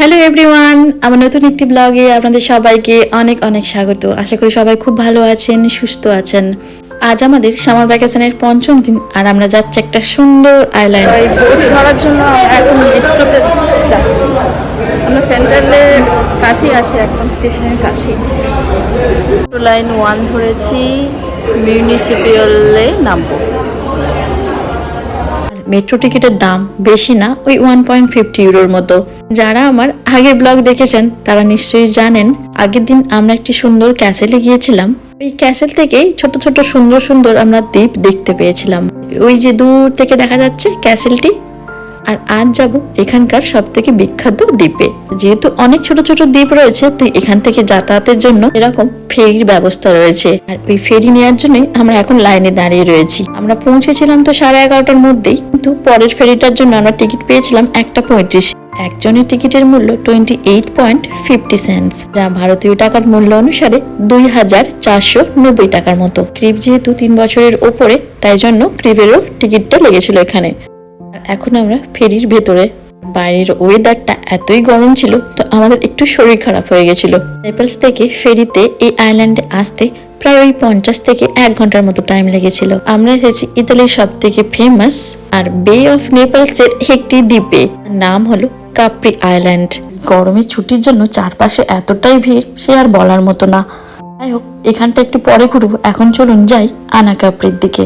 Hello everyone আমার নতুন একটি ব্লগে আপনাদের সবাইকে অনেক অনেক স্বাগত। আশা করি সবাই খুব ভালো আছেন, সুস্থ আছেন। আজ আমাদের সামার ভ্যাকেশনের পঞ্চম দিন, আর আমরা যাচ্ছি একটা সুন্দর আইল্যান্ড বোট ধরার জন্য এখন যাচ্ছি। আমরা সেন্ট্রালের কাছেই আছি, একদম স্টেশনের কাছেই। লাইন ওয়ান ধরেছি মিউনিসিপ্যালে নামবো। মেট্রো টিকিটের দাম বেশি না, ওই ওয়ান পয়েন্ট ফিফটি ইউরোর মতো। যারা আমার আগের ব্লগ দেখেছেন, তারা নিশ্চয়ই জানেন, আগের দিন আমরা একটি সুন্দর ক্যাসেলে গিয়েছিলাম। ওই ক্যাসেল থেকেই ছোট ছোট সুন্দর সুন্দর আমরা দ্বীপ দেখতে পেয়েছিলাম। ওই যে দূর থেকে দেখা যাচ্ছে ক্যাসেলটি আর আজ যাব এখানকার সব থেকে বিখ্যাত দ্বীপে। যেহেতু অনেক ছোট ছোট দ্বীপ রয়েছে তো এখান থেকে যাতায়াতের জন্য এরকম ফেরির ব্যবস্থা রয়েছে। আর ওই ফেরি নেওয়ার জন্যই আমরা এখন লাইনে দাঁড়িয়ে রয়েছি। আমরা পৌঁছেছিলাম তো সাড়ে এগারোটার মধ্যেই, কিন্তু পরের ফেরিটার জন্য আমরা টিকিট পেয়েছিলাম একটা পঁয়ত্রিশ। একজনের টিকিটের মূল্য twenty eight point fifty cents, যা ভারতীয় টাকার মূল্য অনুসারে দুই হাজার চারশো নব্বই টাকার মতো। ক্রিপ যেহেতু তিন বছরের ওপরে, তাই জন্য ক্রিপেরও টিকিটটা লেগেছিল এখানে। এখন আমরা ফেরির ভেতরে। বাইরের ওয়েদারটা এতই গরম ছিল, তো আমাদের একটু শরীর খারাপ হয়ে গেছিল। নেপালস থেকে ফেরিতে এই আইল্যান্ডে আসতে প্রায় ওই পঞ্চাশ থেকে এক ঘণ্টার মতো টাইম লেগেছিল। আমরা এসেছি ইতালির সব থেকে ফেমাস আর বে অফ নেপালস এর একটি দ্বীপে। নাম হলো কাপ্রি আইল্যান্ড গরমের ছুটির জন্য চারপাশে এতটাই ভিড়, সে আর বলার মতো না। যাই হোক, এখানটা একটু পরে ঘুরবো। এখন চলুন যাই আনাকাপ্রির দিকে।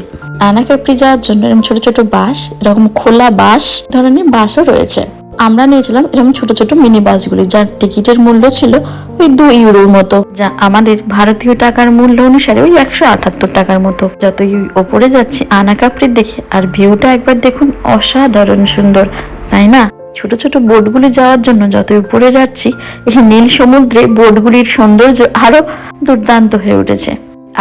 আনাকাপ্রি যাওয়ার জন্য এরকম ছোট ছোট বাস এরকম খোলা বাস ধরনের বাসও রয়েছে। আমরা নিয়েছিলাম এরকম ছোট ছোট মিনি বাসগুলি যার টিকিটের মূল্য ছিল ওই দু ইউরোর মতো, যা আমাদের ভারতীয় টাকার মূল্য অনুসারে ওই একশো আটাত্তর টাকার মতো। যতই ওপরে যাচ্ছি আনাকাপ্রির দেখে আর ভিউটা একবার দেখুন, অসাধারণ সুন্দর, তাই না? ছোট ছোট বোটগুলি যাওয়ার জন্য যত উপরে যাচ্ছি, এই নীল সমুদ্রে বোটগুলির সৌন্দর্য আরও দুর্দান্ত হয়ে উঠেছে।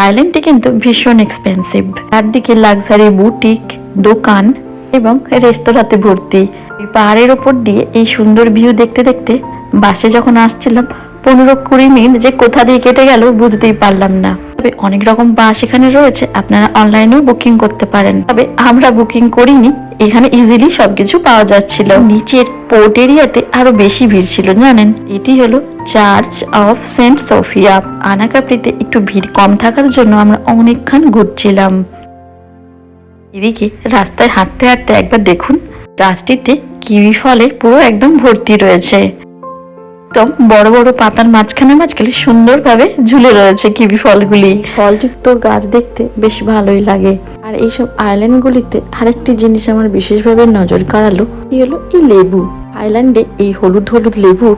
আইল্যান্ডটি কিন্তু ভীষণ এক্সপেন্সিভ চারদিকে লাক্সারি বুটিক দোকান এবং রেস্তোরাঁতে ভর্তি। পাহাড়ের ওপর দিয়ে এই সুন্দর ভিউ দেখতে দেখতে বাসে যখন আসছিলাম, পনেরো কুড়ি মিনিট যে কোথা দিয়ে কেটে গেল বুঝতেই পারলাম না। তবে অনেক রকম বাস এখানে রয়েছে, আপনারা অনলাইনেও বুকিং করতে পারেন। তবে আমরা বুকিং করিনি, এখানে ইজিলি সবকিছু পাওয়া যাচ্ছিল। নিচের পোর্ট এরিয়াতে আরও বেশি ভিড় ছিল, জানেন? এটি হলো চার্চ অফ সেন্ট সোফিয়া আনাকাপ্রিতে একটু ভিড় কম থাকার জন্য আমরা অনেকক্ষণ ঘুরছিলাম। এদিকে রাস্তায় হাঁটতে হাঁটতে একবার দেখুন, গাছটিতে কিউই ফলে পুরো একদম ভর্তি রয়েছে। একদম বড় বড় পাতার মাঝখানে মাঝখানে সুন্দরভাবে ঝুলে রয়েছে কিবি ফলগুলি। ফলযুক্ত গাছ দেখতে বেশ ভালোই লাগে। আর এইসব আইল্যান্ডগুলিতে আরেকটি জিনিস আমার বিশেষভাবে নজর কাড়ালো কি হলো এই লেবু। আইল্যান্ডে এই হলুদ হলুদ লেবুর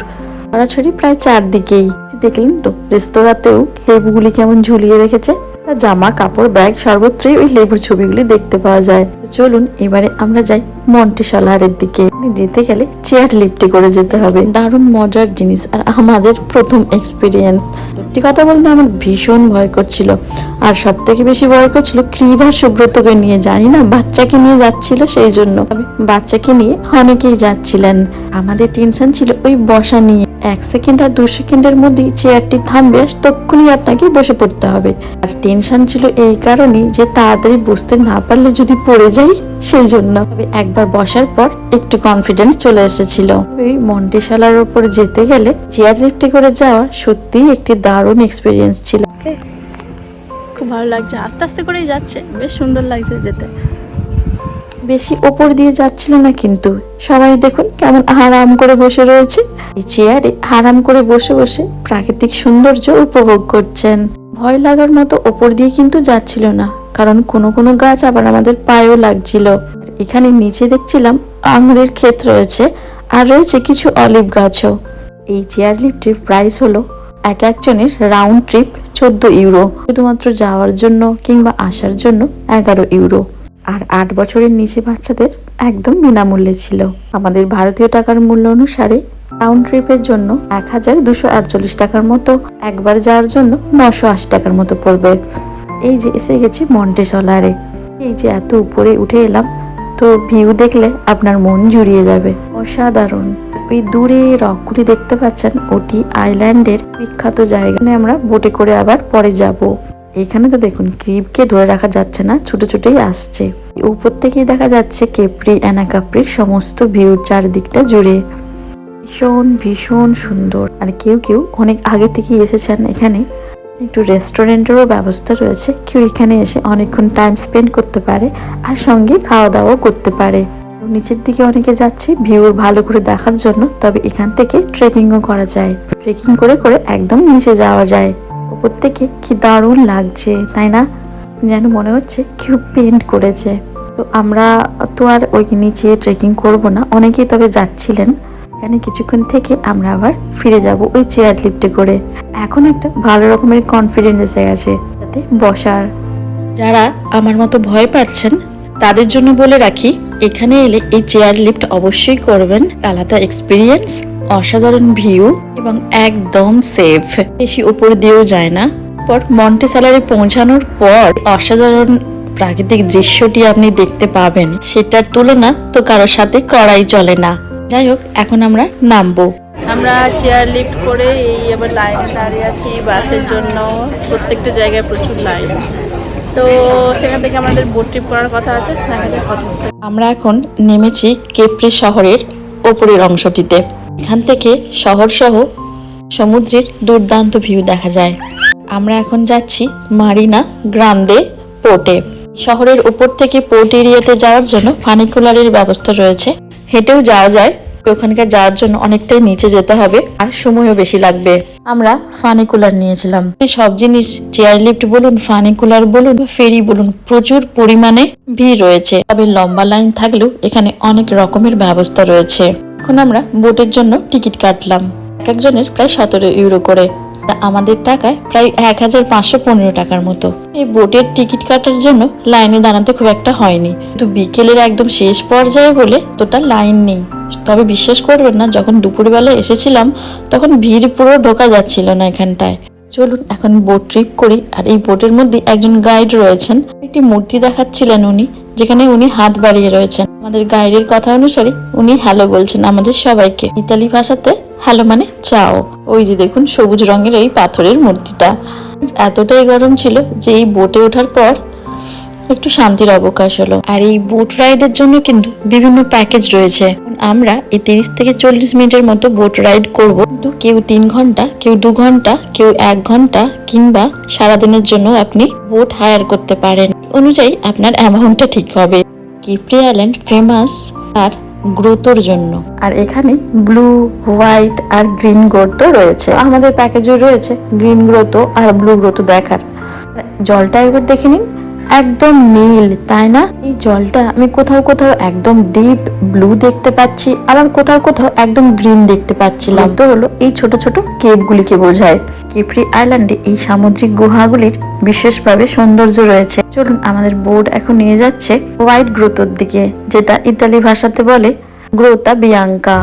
ছড়াছড়ি প্রায় চারদিকেই। দেখলেন তো, রেস্তোরাঁতেও লেবুগুলি কেমন ঝুলিয়ে রেখেছে। তা জামা, কাপড়, ব্যাগ, সর্বত্রই ওই লেবুর ছবিগুলি দেখতে পাওয়া যায়। চলুন, এবারে আমরা যাই মন্টিশালারের দিকে। যেতে গেলে চেয়ার লিফটে করে যেতে হবে। দারুণ মজার জিনিস আর আমাদের প্রথম এক্সপিরিয়েন্স সত্যি কথা বলতে আমার ভীষণ ভয় করছিল। আর সব থেকে বেশি ভয় করছিল ক্রিব আর সুব্রতকে নিয়ে, জানি না, বাচ্চাকে নিয়ে যাচ্ছিল সেই জন্য। বাচ্চাকে নিয়ে অনেকেই যাচ্ছিলেন। আমাদের টেনশন ছিল ওই বসা নিয়ে। এক সেকেন্ড আর দু সেকেন্ডের মধ্যেই চেয়ারটি থামবে তক্ষুনি আপনাকে বসে পড়তে হবে। আর টেনশন ছিল এই কারণেই যে তাড়াতাড়ি বসতে না পারলে যদি পড়ে যাই, সেই জন্য। একবার বসার পর একটু কনফিডেন্স চলে এসেছিল। ওই মন্টিশালার ওপর যেতে গেলে চেয়ার লিফটে করে যাওয়া সত্যিই একটি দারুণ এক্সপিরিয়েন্স ছিল। খুব ভালো লাগছে। আস্তে আস্তে করেই যাচ্ছে। বেশ সুন্দর লাগছে যেতে। বেশি ওপর দিয়ে যাচ্ছিল না কিন্তু। সবাই দেখুন কেমন আরাম করে বসে রয়েছে। এই চেয়ারে আরাম করে বসে বসে প্রাকৃতিক সৌন্দর্য উপভোগ করছেন। ভয় লাগার মতো ওপর দিয়ে কিন্তু যাচ্ছিল না, কারণ কোনো কোনো গাছ আবার আমাদের পায়েও লাগছিল। এখানে নিচে দেখছিলাম আঙুরের ক্ষেত রয়েছে, আর রয়েছে কিছু অলিভ গাছও। এই চেয়ার লিফটের প্রাইস হলো এক একজনের রাউন্ড ট্রিপ চোদ্দ ইউরো, শুধুমাত্র যাওয়ার জন্য কিংবা আসার জন্য এগারো ইউরো। আর আট বছরের নিচে বাচ্চাদের একদম বিনামূল্যে ছিল। আমাদের ভারতীয় টাকার মূল্য অনুসারে রাউন্ড ট্রিপের জন্য এক হাজার দুশো আটচল্লিশ টাকার মতো, একবার যাওয়ার জন্য নশো আশি টাকার মতো পড়বে। এই যে এসে গেছি মন্টে সলারে এই যে এত উপরে উঠে এলাম, তো ভিউ দেখলে আপনার মন জুড়িয়ে যাবে। অসাধারণ। ওই দূরে রকগুলি দেখতে পাচ্ছেন, ওটি আইল্যান্ডের বিখ্যাত জায়গা। আমরা বোটে করে আবার পরে যাব। এখানে তো দেখুন, ক্রিপকে ধরে রাখা যাচ্ছে না, ছোট ছোটই আসছে। উপর থেকেই দেখা যাচ্ছে কেপ্রি অ্যানাকাপ্রির সমস্ত ভিউ চারদিকটা জুড়ে। ভীষণ ভীষণ সুন্দর। আর কেউ কেউ অনেক আগে থেকে এসেছেন এখানে। একটু রেস্টুরেন্টেরও ব্যবস্থা রয়েছে। কেউ এখানে এসে অনেকক্ষণ টাইম স্পেন্ড করতে পারে আর সঙ্গে খাওয়া দাওয়াও করতে পারে। নিচের দিকে অনেকে যাচ্ছে ভিউ ভালো করে দেখার জন্য, তবে এখান থেকে ট্রেকিংও করা যায়। ট্রেকিং করে করে একদম নিচে যাওয়া যায়। উপর থেকে কি দারুণ লাগছে, তাই না? যেন মনে হচ্ছে কেউ পেন্ট করেছে। তো আমরা তো আর ওই নিচে ট্রেকিং করব না, অনেকেই তবে যাচ্ছিলেন। এখানে কিছুক্ষণ থেকে আমরা আবার ফিরে যাব ওই চেয়ার লিফটে করে। এখন একটা ভালো রকমের কনফিডেন্স এসে গেছে তাতে বসার। যারা আমার মতো ভয় পাচ্ছেন, তাদের জন্য বলে রাখি, এখানে এলে এই চেয়ার লিফট অবশ্যই করবেন। আলাদা এক্সপিরিয়েন্স অসাধারণ ভিউ এবং একদম সেফ। বেশি উপর দিয়েও যায় না। পর মন্টে স্যালারে পৌঁছানোর পর অসাধারণ প্রাকৃতিক দৃশ্যটি আপনি দেখতে পাবেন। সেটার তুলনা তো কারোর সাথে করাই চলে না। যাই হোক এখন আমরা নামবো। আমরা চেয়ার লিফট করে এই আবার লাইনে দাঁড়িয়ে আছি বাসের জন্য। প্রত্যেকটা জায়গায় প্রচুর লাইন তো সেখান থেকে আমাদের বোট ট্রিপ করার কথা আছে দেখা যাক কত আমরা এখন নেমেছি কেপ্রি শহরের ওপরের অংশটিতে। এখান থেকে শহর সহ সমুদ্রের দুর্দান্ত ভিউ দেখা যায়। আমরা এখন যাচ্ছি মারিনা গ্রান্দে পোর্টে। শহরের উপর থেকে পোর্ট এরিয়াতে যাওয়ার জন্য ফানিকুলারের ব্যবস্থা রয়েছে। হেঁটেও যাওয়া যায়। ওখানকার যাওয়ার জন্য অনেকটাই নিচে যেতে হবে, আর সময়ও বেশি লাগবে। আমরা ফানিকুলার নিয়েছিলাম। সব জিনিস চেয়ার লিফট বলুন ফানিকুলার বলুন ফেরি বলুন, প্রচুর পরিমাণে ভিড় রয়েছে। তবে লম্বা লাইন থাকলেও এখানে অনেক রকমের ব্যবস্থা রয়েছে। এখন আমরা বোটের জন্য টিকিট কাটলাম। এক একজনের প্রায় সতেরো ইউরো করে। আমাদের টাকায় প্রায় এক হাজার পাঁচশো পনেরো টাকার মতো। এই বোটের টিকিট কাটার জন্য লাইনে দাঁড়াতে খুব একটা হয়নি। কিন্তু বিকেলের একদম শেষ পর্যায়ে বলে তোটা লাইন নেই। তবে বিশ্বাস করবেন না, যখন দুপুরবেলা এসেছিলাম, তখন ভিড় পুরো ঢোকা যাচ্ছিল না এখানটায়। চলুন এখন বোট ট্রিপ করি। আর এই বোটের মধ্যে একজন গাইড রয়েছেন। একটি মূর্তি দেখাচ্ছিলেন উনি, যেখানে উনি হাত বাড়িয়ে রয়েছেন। আমাদের গাইডের কথা অনুসারে উনি হ্যালো বলছেন আমাদের সবাইকে। ইতালি ভাষাতে হ্যালো মানে চাও। ওই যে দেখুন, সবুজ রঙের এই পাথরের মূর্তিটা। এতটাই গরম ছিল যে এই বোটে ওঠার পর একটু শান্তির অবকাশ হলো। আর এই বোট রাইডের জন্য কিন্তু বিভিন্ন প্যাকেজ রয়েছে। আমরা এই তিরিশ থেকে চল্লিশ মিনিটের মতো বোট রাইড করব। কিন্তু কেউ তিন ঘণ্টা, কেউ দু ঘণ্টা, কেউ এক ঘণ্টা কিংবা সারাদিনের জন্য আপনি বোট হায়ার করতে পারেন। অনুযায়ী আপনার অ্যামাউন্টটা ঠিক হবে। কিপ্রি আইল্যান্ড ফেমাস আর গ্রোথর জন্য। আর এখানে ব্লু হোয়াইট আর গ্রিন গ্রোথ রয়েছে। আমাদের প্যাকেজও রয়েছে গ্রিন গ্রোথ আর ব্লু গ্রোথ দেখার। জলটা একবার দেখে নিন। একদম নীল, তাই না? এই জলটা আমি কোথাও কোথাও একদম ডিপ ব্লু দেখতে পাচ্ছি, আবার কোথাও কোথাও একদম গ্রিন দেখতে পাচ্ছিলাম। তো হলো এই ছোট ছোট কেপগুলিকে বোঝায়। কিপ্রি আইল্যান্ডে এই সামুদ্রিক গুহাগুলির বিশেষভাবে সৌন্দর্য রয়েছে। চলুন আমাদের বোর্ড এখন নিয়ে যাচ্ছে হোয়াইট গ্রোথর দিকে, যেটা ইতালি ভাষাতে বলে গ্রোতা বিয়াঙ্কা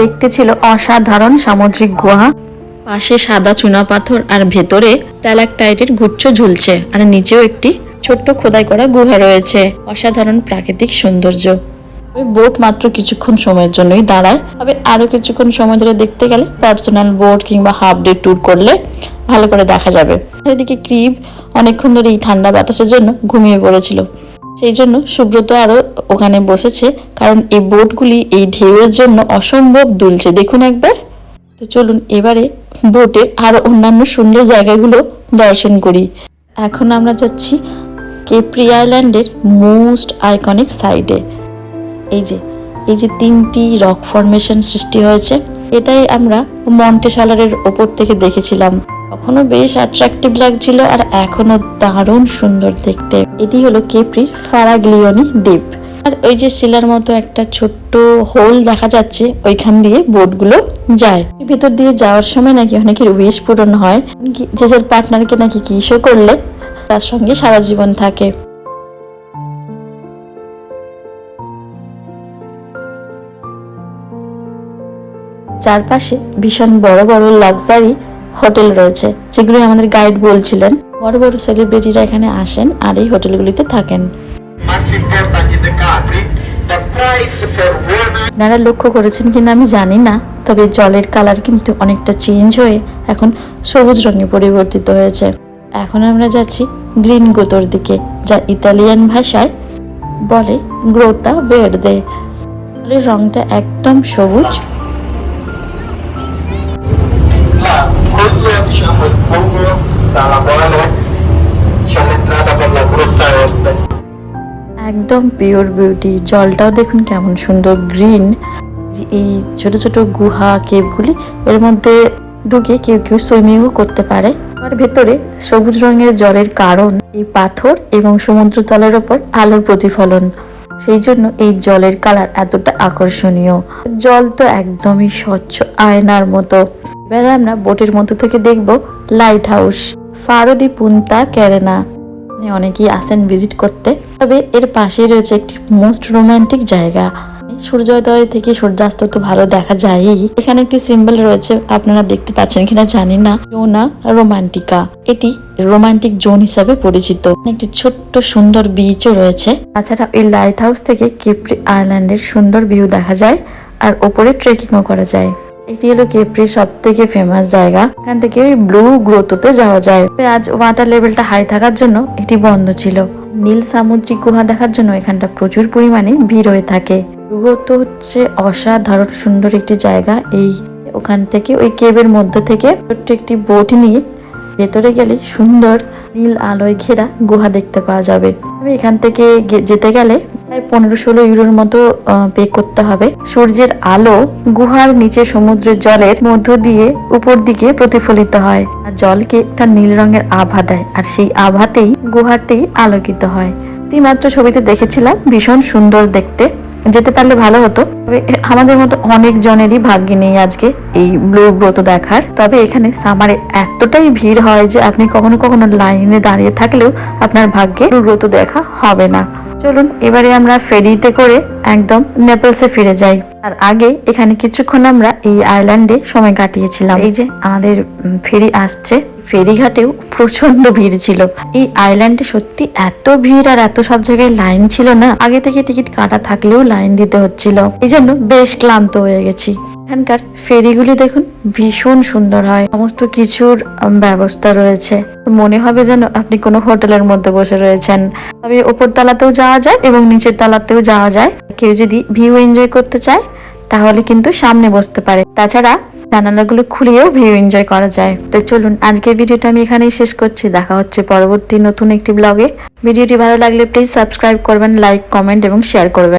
দেখতে ছিল অসাধারণ সামুদ্রিক গুহা। পাশে সাদা চুনা পাথর আর ভেতরে ট্যালাকটাইটের গুচ্ছ ঝুলছে আর নিচেও একটি ছোট্ট খোদাই করা গুহা রয়েছে। অসাধারণ প্রাকৃতিক সৌন্দর্য। ওই বোট মাত্র কিছুক্ষণ সময়ের জন্যই দাঁড়ায়। তবে আরও কিছুক্ষণ সময় ধরে দেখতে গেলে পার্সোনাল বোট কিংবা হাফ ডে ট্যুর করলে ভালো করে দেখা যাবে। এদিকে ক্রিব অনেকক্ষণ ধরে এই ঠান্ডা বাতাসের জন্য ঘুমিয়ে পড়েছিল। সেই জন্য সুব্রত আরও ওখানে বসেছে, কারণ এই বোটগুলি এই ঢেউয়ের জন্য অসম্ভব দুলছে। দেখুন একবার। তো চলুন এবারে বোটের আরও অন্যান্য সুন্দর জায়গাগুলো দর্শন করি। এখন আমরা যাচ্ছি কেপ্রি আইল্যান্ডের মোস্ট আইকনিক সাইডে এই যে এই যে তিনটি রক ফরমেশন সৃষ্টি হয়েছে, এটাই আমরা মন্টেশালারের ওপর থেকে দেখেছিলাম। তখনও বেশ অ্যাট্রাকটিভ লাগছিল আর এখনও দারুণ সুন্দর দেখতে। এটি হলো কেপ্রির ফারাগ্লিওনি দ্বীপ। আর ওই যে শিলার মতো একটা ছোট্ট হোল দেখা যাচ্ছে, ওইখান দিয়ে বোটগুলো যায়। ভিতর দিয়ে যাওয়ার সময় নাকি অনেকের উইশ পূরণ হয়। যে যার পার্টনারকে নাকি কিসও করলে, তার সঙ্গে সারা জীবন থাকে। চারপাশে ভীষণ বড় বড় লাক্সারি হোটেল রয়েছে যেগুলো আমাদের গাইড বলছিলেন। বড় বড় সেলিব্রিটিরা এখানে আসেন আর এই হোটেলগুলিতে থাকেন। আপনারা লক্ষ্য করেছেন কিনা আমি জানি না, তবে জলের কালার কিন্তু অনেকটা চেঞ্জ হয়ে এখন সবুজ রঙে পরিবর্তিত হয়েছে। এখন আমরা যাচ্ছি গ্রিন গোতোর দিকে, যা ইতালিয়ান ভাষায় বলে গ্রোতা ভেরদে জলের রংটা একদম সবুজ. একদম পিওর বিউটি জলটাও দেখুন কেমন সুন্দর গ্রিন এই ছোট ছোট গুহা কেভগুলি এর মধ্যে ঢুকে কেউ কেউ সুইমিংও করতে পারে। আর ভেতরে সবুজ রঙের জলের কারণ, এই পাথর এবং সমুদ্র তলের ওপর আলোর প্রতিফলন। সেই জন্য এই জলের কালার এতটা আকর্ষণীয়। জল তো একদমই স্বচ্ছ আয়নার মতো। এবারে আমরা বোটের মধ্যে থেকে দেখব লাইট হাউস ফারদি পুন্তা ক্যারেনা। অনেকেই আসেন ভিজিট করতে। তবে এর পাশেই রয়েছে একটি মোস্ট রোমান্টিক জায়গা। সূর্যোদয় থেকে সূর্যাস্ত তো ভালো দেখা যায়ই। এখানে একটি সিম্বল রয়েছে, আপনারা দেখতে পাচ্ছেন কিনা জানি না। জোনা রোমান্টিকা। এটি রোমান্টিক জোন হিসাবে পরিচিত। একটি ছোট্ট সুন্দর বিচও রয়েছে। তাছাড়া এই লাইট হাউস থেকে কিপ্রি আইল্যান্ডের সুন্দর ভিউ দেখা যায়, আর ওপরে ট্রেকিংও করা যায়। এটি হলো কেপ্রির সব থেকে ফেমাস জায়গা। এখান থেকে ওই ব্লু গ্রোথতে যাওয়া যায়। আজ ওয়াটার লেভেলটা হাই থাকার জন্য এটি বন্ধ ছিল। নীল সামুদ্রিক গুহা দেখার জন্য এখানটা প্রচুর পরিমাণে ভিড় হয়ে থাকে। গ্রোথ হচ্ছে অসাধারণ সুন্দর একটি জায়গা। এই ওখান থেকে ওই কেবের মধ্যে থেকে ছোট্ট একটি বোট নিয়ে ভেতরে গেলে সুন্দর নীল আলোয় ঘেরা গুহা দেখতে পাওয়া যাবে। তবে এখান থেকে যেতে গেলে প্রায় পনেরো ষোলো ইউরোর মতো পে করতে হবে। সূর্যের আলো গুহার নিচে সমুদ্রের জলের মধ্য দিয়ে উপর দিকে প্রতিফলিত হয় আর জলকে একটা নীল রঙের আভা দেয় আর সেই আভাতেই গুহাটি আলোকিত হয়। মাত্র ছবিতে দেখেছিলাম, ভীষণ সুন্দর দেখতে। যেতে পারলে ভালো হতো। তবে আমাদের মতো অনেক জনেরই ভাগ্যে নেই আজকে এই ব্লু ব্রত দেখার। তবে এখানে সামারে এতটাই ভিড় হয় যে আপনি কখনো কখনো লাইনে দাঁড়িয়ে থাকলেও আপনার ভাগ্যে ব্লু ব্রত দেখা হবে না। চলুন, এবারে আমরা ফেরিতে করে একদম নেপলসে ফিরে যাই। আর আগে এখানে কিছুক্ষণ আমরা এই আইল্যান্ডে সময় কাটিয়েছিলাম। এই যে আমাদের ফেরি আসছে। ফেরিঘাটেও প্রচণ্ড ভিড় ছিল। এই আইল্যান্ডে সত্যি এত ভিড় আর এত সব জায়গায় লাইন ছিল না, আগে থেকে টিকিট কাটা থাকলেও লাইন দিতে হচ্ছিল। এই জন্য বেশ ক্লান্ত হয়ে গেছি। এখানকার ফেরিগুলি দেখুন, ভীষণ সুন্দর হয়। সমস্ত কিছুর ব্যবস্থা রয়েছে। মনে হবে যেন আপনি কোনো হোটেলের মধ্যে বসে রয়েছেন। তবে ওপর তালাতেও যাওয়া যায় এবং নিচের তালাতেও যাওয়া যায়। কেউ যদি ভিউ এনজয় করতে চায়, তাহলে কিন্তু সামনে বসতে পারে। তাছাড়া জানালাগুলো খুলিয়েও ভিউ এনজয় করা যায়। তো চলুন, আজকের ভিডিওটা আমি এখানেই শেষ করছি। দেখা হচ্ছে পরবর্তী নতুন একটি ব্লগে। ভিডিওটি ভালো লাগলে প্লিজ সাবস্ক্রাইব করবেন, লাইক, কমেন্ট এবং শেয়ার করবেন।